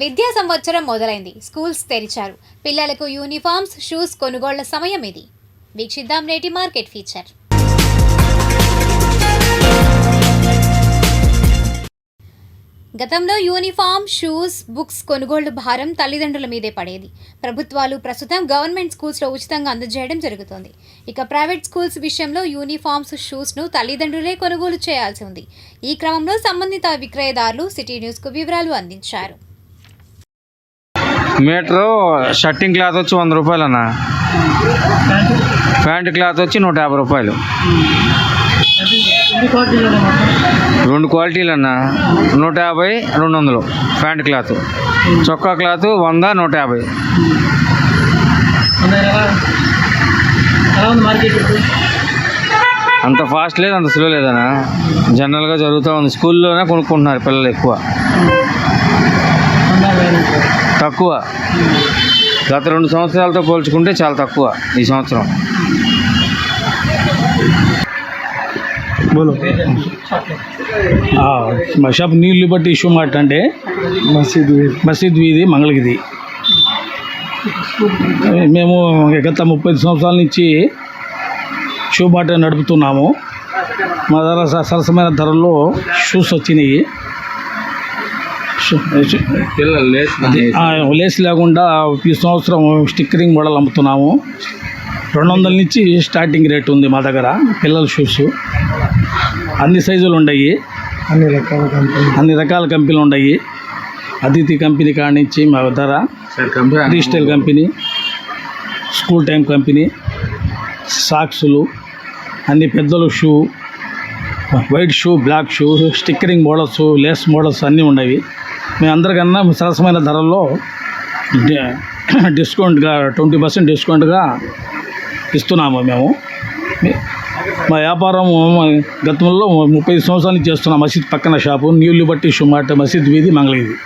విద్యా సంవత్సరం మొదలైంది. స్కూల్స్ తెరిచారు. పిల్లలకు యూనిఫామ్స్ షూస్ కొనుగోళ్ళ సమయం ఇది. వీక్షిద్దాం నేటి మార్కెట్ ఫీచర్. గతంలో యూనిఫామ్ షూస్ బుక్స్ కొనుగోళ్ళు భారం తల్లిదండ్రుల మీదే పడేది. ప్రభుత్వాలు ప్రస్తుతం గవర్నమెంట్ స్కూల్స్లో ఉచితంగా అందజేయడం జరుగుతోంది. ఇక ప్రైవేట్ స్కూల్స్ విషయంలో యూనిఫామ్స్ షూస్ను తల్లిదండ్రులే కొనుగోలు చేయాల్సి ఉంది. ఈ క్రమంలో సంబంధిత విక్రయదారులు సిటీ న్యూస్కు వివరాలు అందించారు. మీటరు షర్టింగ్ క్లాత్ వచ్చి వంద రూపాయలు అన్న ప్యాంట్ క్లాత్ వచ్చి నూట యాభై రూపాయలు. రెండు క్వాలిటీలు అన్న నూట యాభై రెండు వందలు ప్యాంట్ క్లాత్. చొక్కా క్లాత్ వంద నూట యాభై. అంత ఫాస్ట్ లేదు అంత స్లో లేదన్నా. జనరల్గా జరుగుతూ ఉంది. స్కూల్లోనే కొనుక్కుంటున్నారు పిల్లలు ఎక్కువ. తక్కువ. గత రెండు సంవత్సరాలతో పోల్చుకుంటే చాలా తక్కువ ఈ సంవత్సరం. बोलो మా shop new liberty issue mart అంటే మసీద్ మసీద్ వీధి మంగళగిరి. మేము గత ముప్పై సంవత్సరాల నుంచి షూ మార్ట్ నడుపుతున్నాము. మా స- సరసమైన ధరల్లో షూస్ వచ్చినాయి. లేస్ లేకుండా ఈ సంవత్సరం స్టిక్కరింగ్ మోడల్ అమ్ముతున్నాము. రెండు వందల నుంచి స్టార్టింగ్ రేట్ ఉంది మా దగ్గర పిల్లల షూస్. అన్ని సైజులు ఉన్నాయి అన్ని రకాల కంపెనీ. అన్ని రకాల కంపెనీలు ఉన్నాయి అదితి కంపెనీ కాడ నుంచి మా ధర restyle company school time company సాక్సులు అన్ని పెద్దలు shoe white shoe black shoe stickering models lace models అన్నీ ఉన్నాయి మేము అందరికన్నా సరసమైన ధరల్లో డిస్కౌంట్గా ట్వంటీ పర్సెంట్ డిస్కౌంట్గా ఇస్తున్నాము మేము. మా వ్యాపారం గతంలో ముప్పై సంవత్సరాలు చేస్తున్నాం మసీద్ పక్కన షాపు న్యూ లిబర్టీ షూ మసీద్ వీధి మంగళగిరి.